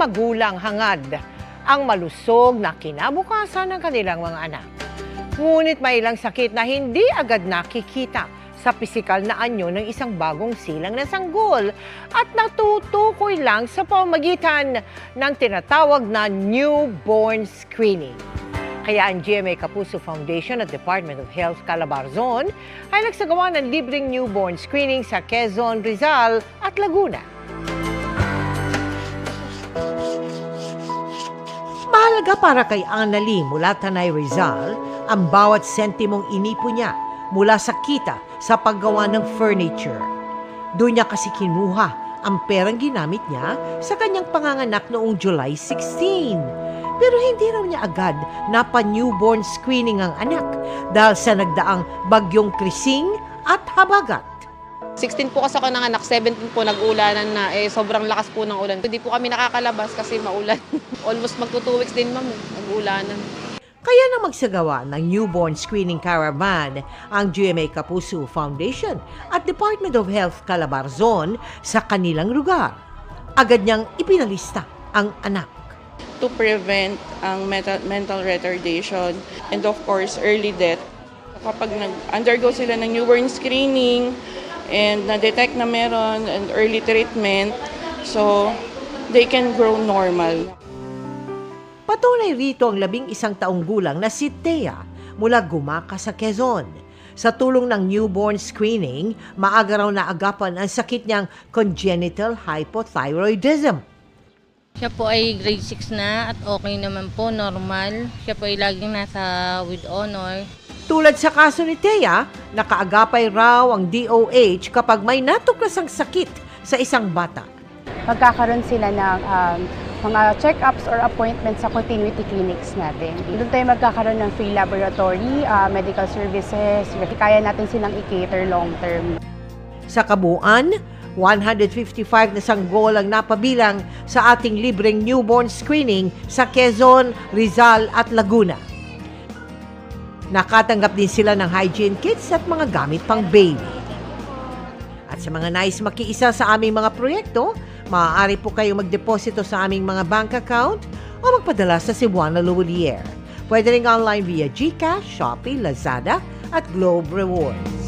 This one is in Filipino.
magulang hangad ang malusog na kinabukasan ng kanilang mga anak. Ngunit may ilang sakit na hindi agad nakikita sa pisikal na anyo ng isang bagong silang na sanggol at natutukoy lang sa pamagitan ng tinatawag na newborn screening. Kaya ang GMA Kapuso Foundation at Department of Health Calabarzon ay nagsagawa ng libreng newborn screening sa Quezon, Rizal at Laguna. Mahalaga para kay Annalie mula Tanay Rizal ang bawat sentimong inipo niya mula sa kita sa paggawa ng furniture. Doon niya kasi kinuha ang perang ginamit niya sa kanyang panganganak noong July 16. Pero hindi raw niya agad napa-newborn screening ang anak dahil sa nagdaang bagyong krising at habagat. 16 po kasi ako ng anak, 17 po nag-ulanan na. Eh, sobrang lakas po ng ulan. Hindi po kami nakakalabas kasi maulan. Almost magto 2 weeks din, ma'am, eh, nag-ulanan. Kaya na magsagawa ng newborn screening caravan ang GMA Kapuso Foundation at Department of Health Calabarzon sa kanilang lugar. Agad niyang ipinalista ang anak. to prevent ang mental, mental retardation and of course early death. Kapag nag-undergo sila ng newborn screening and na-detect na meron and early treatment, so they can grow normal. Patunay rito ang labing isang taong gulang na si Thea mula Gumaka sa Quezon. Sa tulong ng newborn screening, maaga raw naagapan ang sakit niyang congenital hypothyroidism. Siya po ay grade 6 na at okay naman po, normal. Siya po ay laging nasa with honor. Tulad sa kaso ni Thea, nakaagapay raw ang DOH kapag may natuklasang sakit sa isang bata. magkakaroon sila ng um, mga check-ups or appointments sa continuity clinics natin. Doon tayo magkakaroon ng free laboratory, uh, medical services, kaya natin silang i-cater long-term. Sa kabuuan, 155 na sanggol ang napabilang sa ating libreng newborn screening sa Quezon, Rizal at Laguna. Nakatanggap din sila ng hygiene kits at mga gamit pang baby. At sa mga nais makiisa sa aming mga proyekto, maaari po kayong magdeposito sa aming mga bank account o magpadala sa Cebuana Luwalier. Pwede rin online via GCash, Shopee, Lazada at Globe Rewards.